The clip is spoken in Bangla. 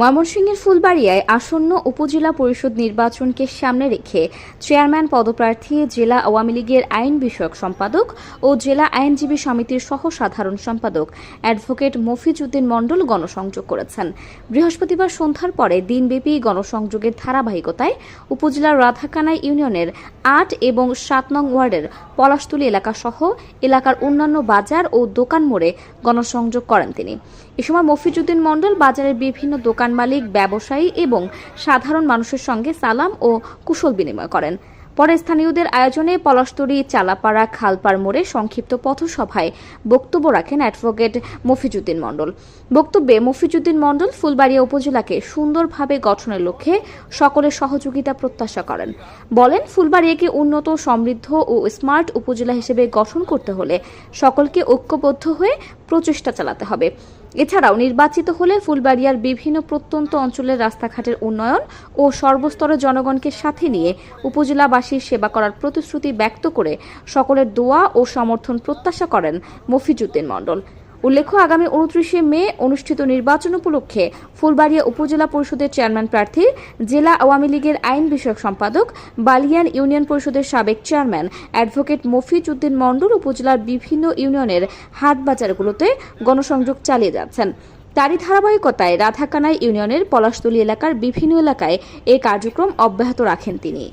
ময়মনসিংহের ফুলবাড়িয়ায় আসন্ন উপজেলা পরিষদ নির্বাচনকে সামনে রেখে চেয়ারম্যান পদপ্রার্থী, জেলা আওয়ামী লীগের আইন বিষয়ক সম্পাদক ও জেলা আইনজীবী সমিতির সহ সাধারণ সম্পাদক অ্যাডভোকেট মফিজউদ্দিন মণ্ডল গণসংযোগ করেছেন। বৃহস্পতিবার সন্ধ্যার পরে দিনব্যাপী গণসংযোগের ধারাবাহিকতায় উপজেলার রাধাকানাই ইউনিয়নের আট এবং সাত নং ওয়ার্ডের পলাশতুলি এলাকা সহ এলাকার অন্যান্য বাজার ও দোকান মোড়ে গণসংযোগ করেন তিনি। এ সময় মফিজউদ্দিন মণ্ডল বাজারের বিভিন্ন দোকান মালিক, ব্যবসায়ী এবং সাধারণ মানুষের সঙ্গে সালাম ও কুশল বিনিময় করেন। পরে স্থানীয়দের আয়োজনে পলাশতরী চালাপাড়া, খালপাড় মোড়ে সংক্ষিপ্ত পথসভায় বক্তব্য রাখেন অ্যাডভোকেট মফিজুদ্দিন মণ্ডল। বক্তব্যে মফিজুদ্দিন মণ্ডল ফুলবাড়িয়া উপজেলাকে সুন্দরভাবে গঠনের লক্ষ্যে সকলের সহযোগিতা প্রত্যাশা করেন। বলেন, ফুলবাড়িয়াকে উন্নত, সমৃদ্ধ ও স্মার্ট উপজেলা হিসেবে গঠন করতে হলে সকলকে ঐক্যবদ্ধ হয়ে প্রচেষ্টা চালাতে হবে। এছাড়াও নির্বাচিত হলে ফুলবাড়িয়ার বিভিন্ন প্রত্যন্ত অঞ্চলের রাস্তাঘাটের উন্নয়ন ও সর্বস্তরের জনগণকে সাথে নিয়ে উপজেলাবাসীর সেবা করার প্রতিশ্রুতি ব্যক্ত করে সকলের দোয়া ও সমর্থন প্রত্যাশা করেন মফিজুদ্দিন মণ্ডল। উল্লেখ্য, আগামী উনত্রিশে মে অনুষ্ঠিত নির্বাচন উপলক্ষে ফুলবাড়িয়া উপজেলা পরিষদের চেয়ারম্যান প্রার্থী, জেলা আওয়ামী লীগের আইন বিষয়ক সম্পাদক, বালিয়ান ইউনিয়ন পরিষদের সাবেক চেয়ারম্যান অ্যাডভোকেট মফিজ উদ্দিন মণ্ডল উপজেলার বিভিন্ন ইউনিয়নের হাট বাজারগুলোতে গণসংযোগ চালিয়ে যাচ্ছেন। তারই ধারাবাহিকতায় রাধাকানাই ইউনিয়নের পলাশতলী এলাকার বিভিন্ন এলাকায় এ কার্যক্রম অব্যাহত রাখেন তিনি।